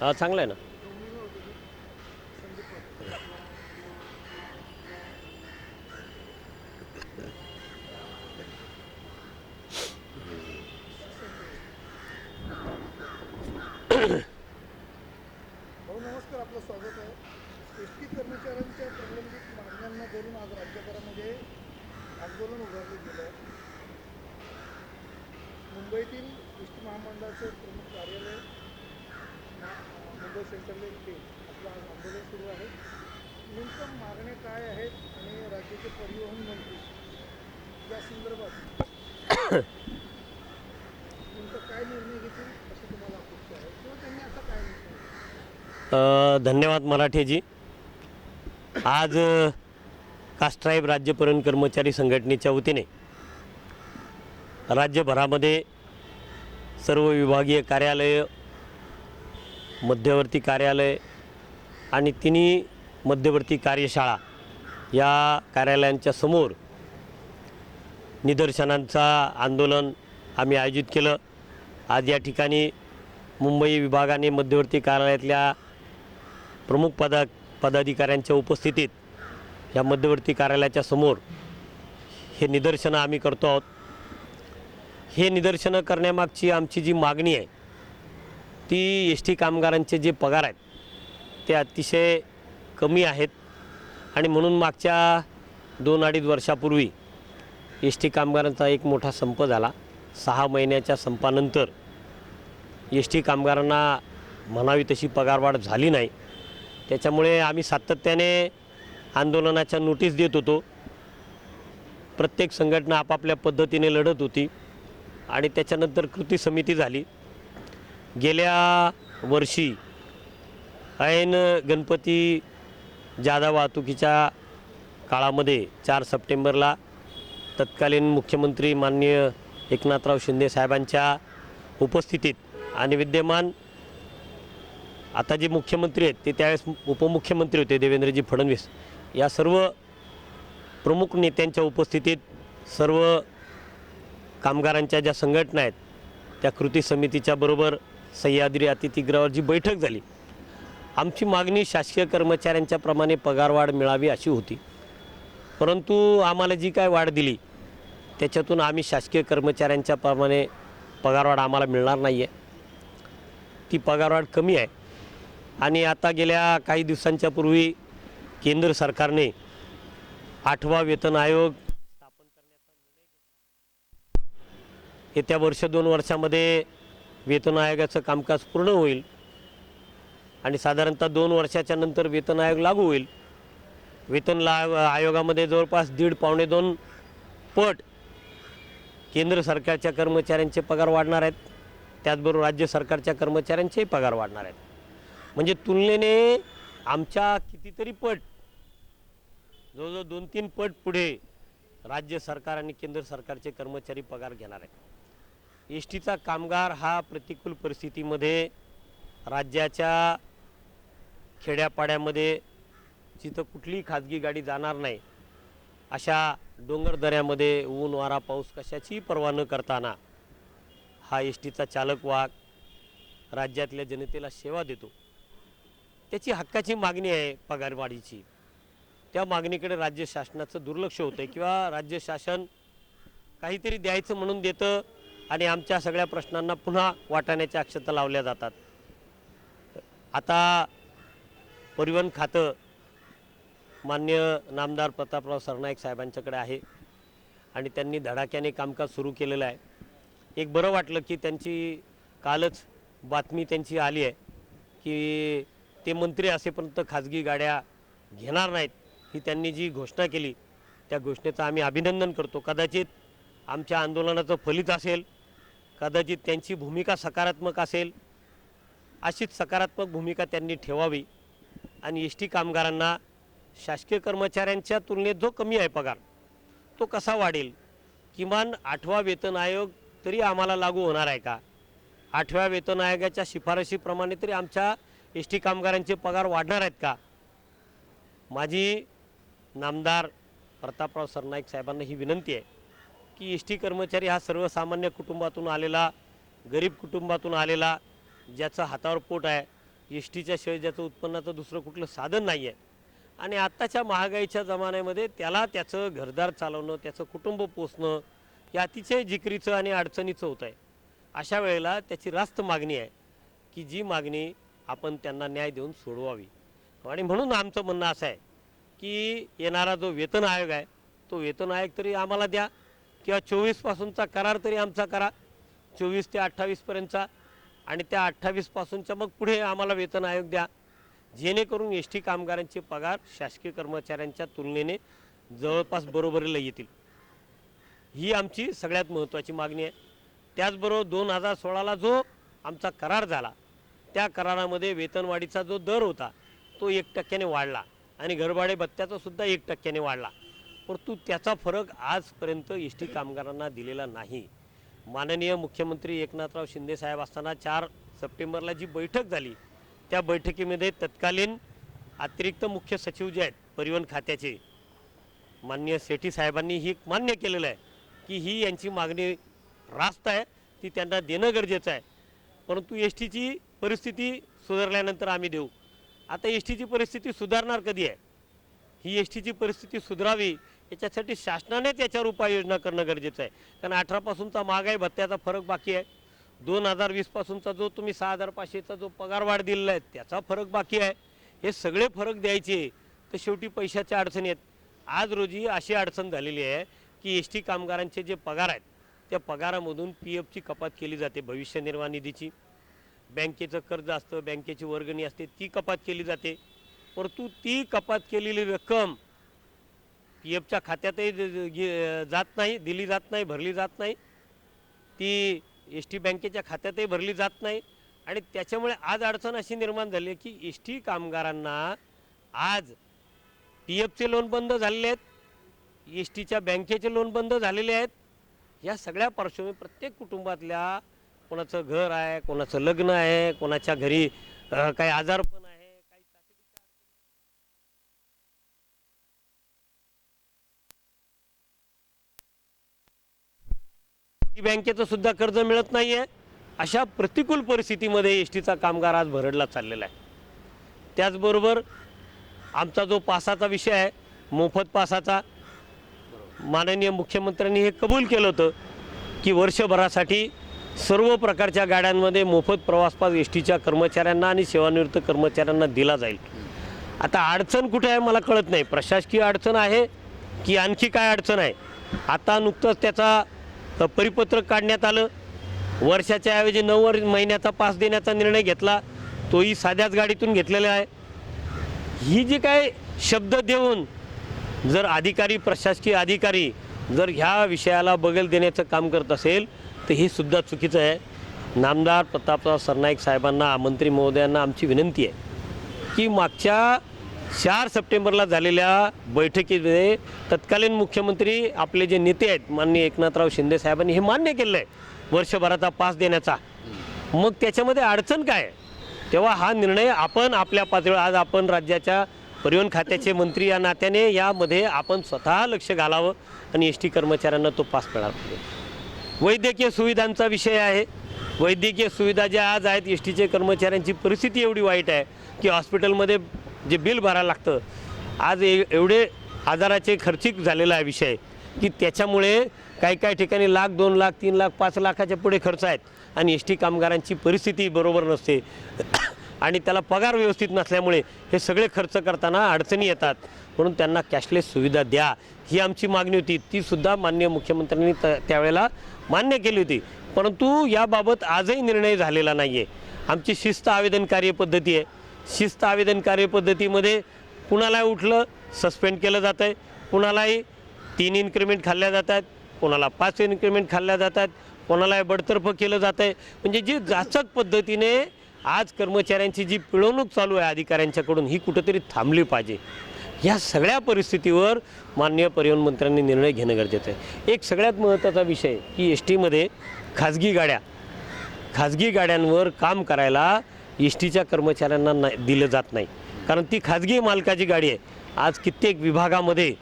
हा चांगलं आहे ना. भाऊ नमस्कार आपलं स्वागत आहे. एस टी कर्मचाऱ्यांच्या प्रलंबित मागण्यांना धरून आज राज्यभरामध्ये आंदोलन उभारले गेलं आहे. मुंबईतील एस टी महामंडळाचं प्रमुख कार्यालय मुंबई सेंट्रलने इथे आपलं आज आंदोलन सुरू आहे. नेमकं मागण्या काय आहेत आणि राज्याचे परिवहन मंत्री या संदर्भात नेमकं काय निर्णय घेतील असं तुम्हाला अपेक्षा आहे? किंवा त्यांनी असा काय निर्णय अ, धन्यवाद मराठेजी. आज अ, कास्ट्राईब राज्यपर्यंत कर्मचारी संघटनेच्या वतीने राज्यभरामध्ये सर्व विभागीय कार्यालयं मध्यवर्ती कार्यालय आणि तिन्ही मध्यवर्ती कार्यशाळा या कार्यालयांच्या समोर निदर्शनांचा आंदोलन आम्ही आयोजित केलं. आज या ठिकाणी मुंबई विभागाने मध्यवर्ती कार्यालयातल्या प्रमुख पदा पदाधिकाऱ्यांच्या उपस्थितीत या मध्यवर्ती कार्यालयाच्या समोर हे निदर्शनं आम्ही करतो आहोत. हे निदर्शनं करण्यामागची आमची जी मागणी आहे ती एस टी कामगारांचे जे पगार आहेत ते अतिशय कमी आहेत. आणि म्हणून मागच्या दोन अडीच वर्षापूर्वी एस टी कामगारांचा एक मोठा संप झाला. सहा महिन्याच्या संपानंतर एस टी कामगारांना म्हणावी तशी पगारवाढ झाली नाही. त्याच्यामुळे आम्ही सातत्याने आंदोलनाच्या नोटीस देत होतो. प्रत्येक संघटना आपापल्या पद्धतीने लढत होती आणि त्याच्यानंतर कृती समिती झाली. गेल्या वर्षी ऐन गणपती जादा वाहतुकीच्या काळामध्ये चार सप्टेंबरला तत्कालीन मुख्यमंत्री माननीय एकनाथराव शिंदे साहेबांच्या उपस्थितीत आणि विद्यमान आता जे मुख्यमंत्री आहेत ते त्यावेळेस उपमुख्यमंत्री होते देवेंद्रजी फडणवीस. या सर्व प्रमुख नेत्यांच्या उपस्थितीत सर्व कामगारांच्या ज्या संघटना आहेत त्या कृती समितीच्या बरोबर सह्याद्री अतिथीगृहावर जी बैठक झाली आमची मागणी शासकीय कर्मचाऱ्यांच्या प्रमाणे पगारवाढ मिळावी अशी होती. परंतु आम्हाला जी काय वाढ दिली त्याच्यातून आम्ही शासकीय कर्मचाऱ्यांच्या प्रमाणे पगारवाढ आम्हाला मिळणार नाही आहे ती पगारवाढ कमी आहे. आणि आता गेल्या काही दिवसांच्या पूर्वी केंद्र सरकारने आठवा वेतन आयोग स्थापन करण्याचा निर्णय घेतला. येत्या वर्ष दोन वर्षामध्ये वेतन आयोगाचं कामकाज पूर्ण होईल आणि साधारणतः दोन वर्षाच्या नंतर वेतन आयोग लागू होईल. वेतन ला आयोगामध्ये जवळपास दीड पावणे दोन पट केंद्र सरकारच्या कर्मचाऱ्यांचे पगार वाढणार आहेत. त्याचबरोबर राज्य सरकारच्या कर्मचाऱ्यांचेही पगार वाढणार आहेत. म्हणजे तुलनेने आमच्या कितीतरी पट जवळजवळ दोन तीन पट पुढे राज्य सरकार आणि केंद्र सरकारचे कर्मचारी पगार घेणार आहेत. एस टीचा कामगार हा प्रतिकूल परिस्थितीमध्ये राज्याच्या खेड्यापाड्यामध्ये जिथं कुठलीही खाजगी गाडी जाणार नाही अशा डोंगर दऱ्यामध्ये ऊन वारा पाऊस कशाचीही पर्वा न करताना हा एस टीचा चालक वाघ राज्यातल्या जनतेला सेवा देतो. त्याची हक्काची मागणी आहे पगारवाढीची. त्या मागणीकडे राज्य शासनाचं दुर्लक्ष होतं किंवा राज्य शासन काहीतरी द्यायचं म्हणून देतं आणि आमच्या सगळ्या प्रश्नांना पुन्हा वाटाण्याच्या अक्षता लावल्या जातात. आता परिवहन खातं मान्य नामदार प्रतापराव सरनाईक साहेबांच्याकडे आहे आणि त्यांनी धडाक्याने कामकाज सुरू केलेलं आहे. एक बरं वाटलं की त्यांची कालच बातमी त्यांची आली आहे की ते मंत्री असेपर्यंत खाजगी गाड्या घेणार नाहीत ही त्यांनी जी घोषणा केली त्या घोषणेचं आम्ही अभिनंदन करतो. कदाचित आमच्या आंदोलनाचं फलित असेल कदाचित त्यांची भूमिका सकारात्मक असेल अशीच सकारात्मक भूमिका त्यांनी ठेवावी. आणि एस टी कामगारांना शासकीय कर्मचाऱ्यांच्या तुलनेत जो कमी आहे पगार तो कसा वाढेल? किमान आठवा वेतन आयोग तरी आम्हाला लागू होणार आहे का? आठव्या वेतन आयोगाच्या शिफारशीप्रमाणे तरी आमच्या एस टी कामगारांचे पगार वाढणार आहेत का? माझी नामदार प्रतापराव सरनाईक साहेबांना ही विनंती आहे. की एस टी कर्मचारी हा सर्वसामान्य कुटुंबातून आलेला गरीब कुटुंबातून आलेला ज्याचं हातावर पोट आहे एस टीच्या शिवाय ज्याचं उत्पन्नाचं दुसरं कुठलं साधन नाही आहे आणि आत्ताच्या महागाईच्या जमान्यामध्ये त्याला त्याचं घरदार चालवणं त्याचं कुटुंब पोसणं हे अतिशय जिकरीचं आणि अडचणीचं होत आहे अशा वेळेला त्याची रास्त मागणी आहे की जी मागणी आपण त्यांना न्याय देऊन सोडवावी. आणि म्हणून आमचं म्हणणं असं आहे की येणारा जो वेतन आयोग आहे तो वेतन आयोग तरी आम्हाला द्या. किंवा चोवीसपासूनचा करार तरी आमचा करा. चोवीस ते अठ्ठावीसपर्यंतचा आणि त्या अठ्ठावीसपासूनच्या मग पुढे आम्हाला वेतन आयोग द्या. जेणेकरून एस टी कामगारांचे पगार शासकीय कर्मचाऱ्यांच्या तुलनेने जवळपास बरोबरीला येतील. ही आमची सगळ्यात महत्त्वाची मागणी आहे. त्याचबरोबर दोन हजार सोळाला जो आमचा करार झाला त्या करारामध्ये वेतनवाढीचा जो दर होता तो एक टक्क्याने वाढला. आणि घरभाडे भत्त्याचा सुद्धा एक टक्क्याने वाढला. परंतु त्याचा फरक आजपर्यंत एस टी कामगारांना दिलेला नाही. माननीय मुख्यमंत्री एकनाथराव शिंदे साहेब असताना चार सप्टेंबरला जी बैठक झाली त्या बैठकीमध्ये तत्कालीन अतिरिक्त मुख्य सचिव जे आहेत परिवहन खात्याचे माननीय सेठी साहेबांनी ही मान्य केलेलं आहे की ही यांची मागणी रास्त आहे ती त्यांना देणं गरजेचं आहे. परंतु एस टीची परिस्थिती सुधारल्यानंतर आम्ही देऊ. आता एस टीची परिस्थिती सुधारणार कधी आहे? ही एस टीची परिस्थिती सुधारावी याच्यासाठी शासनाने त्याच्यावर उपाययोजना करणं गरजेचं आहे. कारण अठरापासूनचा महागाई भत्त्याचा फरक बाकी आहे. दोन हजार वीसपासूनचा जो तुम्ही सहा हजार पाचशेचा जो पगार वाढ दिलेला आहे त्याचा फरक बाकी आहे. हे सगळे फरक द्यायचे तर शेवटी पैशाच्या अडचणी आहेत. आज रोजी अशी अडचण झालेली आहे की एस टी कामगारांचे जे पगार आहेत त्या पगारामधून पी एफची कपात केली जाते भविष्य निर्वाह निधीची. बँकेचं कर्ज असतं बँकेची वर्गणी असते ती कपात केली जाते. परंतु ती कपात केलेली रक्कम एफच्या खात्यातही जात नाही दिली जात नाही भरली जात नाही. ती एस टी बँकेच्या खात्यातही भरली जात नाही. आणि त्याच्यामुळे आज अडचण अशी निर्माण झाली आहे की एस टी कामगारांना आज पी एफचे लोन बंद झालेले आहेत एस टीच्या बँकेचे लोन बंद झालेले आहेत. या सगळ्या पार्श्वभूमी प्रत्येक कुटुंबातल्या कोणाचं घर आहे कोणाचं लग्न आहे कोणाच्या घरी काही आजारपण आहे काही तातडीच्या ती बँकेचं सुद्धा कर्ज मिळत नाही आहे अशा प्रतिकूल परिस्थितीमध्ये एस टीचा कामगार आज भरडला चाललेला आहे. त्याचबरोबर आमचा जो पासाचा विषय आहे मोफत पासाचा माननीय मुख्यमंत्र्यांनी हे कबूल केलं होतं की वर्षभरासाठी सर्व प्रकारच्या गाड्यांमध्ये मोफत प्रवास पास एस टीच्या कर्मचाऱ्यांना आणि सेवानिवृत्त कर्मचाऱ्यांना दिला जाईल. आता अडचण कुठे आहे मला कळत नाही. प्रशासकीय अडचण आहे की आणखी काय अडचण आहे? आता नुकतंच त्याचा परिपत्रक काढण्यात आलं. वर्षाच्या ऐवजी नऊ वर महिन्याचा पास देण्याचा निर्णय घेतला. तोही साध्याच गाडीतून घेतलेला आहे. ही जी काय शब्द देऊन जर अधिकारी प्रशासकीय अधिकारी जर ह्या विषयाला बगल देण्याचं काम करत असेल तर हे सुद्धा चुकीचं आहे. नामदार प्रतापराव सरनाईक साहेबांना मंत्री महोदयांना आमची विनंती आहे की मागच्या चार सप्टेंबरला झालेल्या बैठकीमध्ये तत्कालीन मुख्यमंत्री आपले जे नेते आहेत माननीय एकनाथराव शिंदे साहेबांनी हे मान्य केलं आहे वर्षभराचा पास देण्याचा. मग त्याच्यामध्ये अडचण काय? तेव्हा हा निर्णय आपण आपल्या पातळीवर आज आपण राज्याच्या परिवहन खात्याचे मंत्री या नात्याने यामध्ये आपण स्वतः लक्ष घालावं आणि एस टी कर्मचाऱ्यांना तो पास मिळाला पाहिजे. वैद्यकीय सुविधांचा विषय आहे. वैद्यकीय सुविधा ज्या आज आहेत एस टीचे कर्मचाऱ्यांची परिस्थिती एवढी वाईट आहे की हॉस्पिटलमध्ये जे बिल भरायला लागतं. आज ए एवढे आजाराचे खर्चिक झालेला आहे विषय की त्याच्यामुळे काही काही ठिकाणी लाख दोन लाख तीन लाख पाच लाखाच्या पुढे खर्च आहेत. आणि एस टी कामगारांची परिस्थिती बरोबर नसते. आणि त्याला पगार व्यवस्थित नसल्यामुळे हे सगळे खर्च करताना अडचणी येतात. म्हणून त्यांना कॅशलेस सुविधा द्या. ही आमची मागणी होती. ती सुद्धा माननीय मुख्यमंत्र्यांनी त त्यावेळेला मान्य केली होती. परंतु याबाबत आजही निर्णय झालेला नाही आहे आमची शिस्त आवेदन कार्यपद्धती आहे. शिस्त आवेदन कार्यपद्धतीमध्ये कुणाला उठलं सस्पेंड केलं जातं आहे कुणालाही तीन इन्क्रिमेंट खाल्ल्या जातात कोणाला पाच इन्क्रिमेंट खाल्ल्या जातात कोणालाही बडतर्फ केलं जातं आहे म्हणजे जी जाचक पद्धतीने आज कर्मचाऱ्यांची जी पिळवणूक चालू आहे अधिकाऱ्यांच्याकडून ही कुठंतरी थांबली पाहिजे. ह्या सगळ्या परिस्थितीवर माननीय परिवहन मंत्र्यांनी निर्णय घेणं गरजेचं आहे. एक सगळ्यात महत्त्वाचा विषय की एस टीमध्ये खाजगी गाड्या खाजगी गाड्यांवर काम करायला एस टीच्या कर्मचाऱ्यांना नाही दिलं जात नाही. कारण ती खाजगी मालकाची गाडी आहे. आज कित्येक विभागामध्ये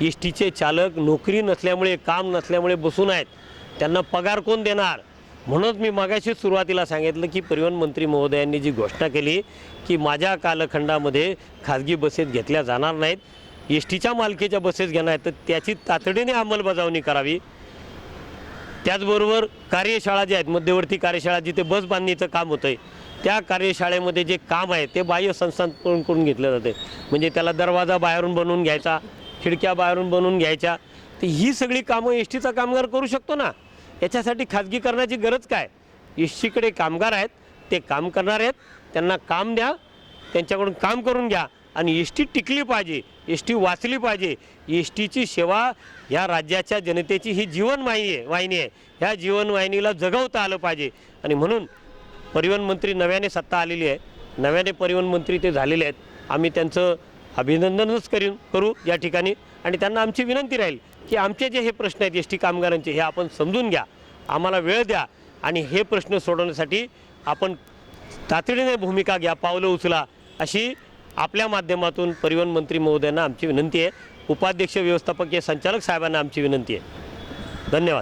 एस टीचे चालक नोकरी नसल्यामुळे काम नसल्यामुळे बसून आहेत. त्यांना पगार कोण देणार? म्हणूनच मी मागाशीच सुरुवातीला सांगितलं की परिवहन मंत्री महोदयांनी जी घोषणा केली की माझ्या कालखंडामध्ये खाजगी बसेस घेतल्या जाणार नाहीत. एस टीच्या मालकीच्या बसेस घेणार आहेत. तर त्याची तातडीने अंमलबजावणी करावी. त्याचबरोबर कार्यशाळा ज्या आहेत मध्यवर्ती कार्यशाळा जिथे बस बांधणीचं काम होतं आहे त्या कार्यशाळेमध्ये जे काम आहे ते बाह्य संस्थांकडून करून घेतलं जाते. म्हणजे त्याला दरवाजा बाहेरून बनवून घ्यायचा खिडक्या बाहेरून बनवून घ्यायच्या. तर ही सगळी कामं एस टीचा कामगार करू शकतो ना? याच्यासाठी खाजगीकरणाची गरज काय? एस टीकडे कामगार आहेत ते काम करणार आहेत. त्यांना काम द्या त्यांच्याकडून काम करून घ्या. आणि एस टी टिकली पाहिजे एस टी वाचली पाहिजे. एस टीची सेवा ह्या राज्याच्या जनतेची ही जीवनवाहिनी आहे वाहिनी आहे. ह्या जीवनवाहिनीला जगवता आलं पाहिजे. आणि म्हणून परिवहन मंत्री नव्याने सत्ता आलेली आहे. नव्याने परिवहन मंत्री ते झालेले आहेत. आम्ही त्यांचं अभिनंदनच करू करू या ठिकाणी. आणि त्यांना आमची विनंती राहील की आमचे जे हे प्रश्न आहेत एस टी कामगारांचे हे आपण समजून घ्या. आम्हाला वेळ द्या. आणि हे प्रश्न सोडवण्यासाठी आपण तातडीने भूमिका घ्या पावलं उचला अशी आपल्या माध्यमातून परिवहन मंत्री महोदयांना आमची विनंती आहे. उपाध्यक्ष व्यवस्थापकीय संचालक साहेबांना आमची विनंती आहे. धन्यवाद.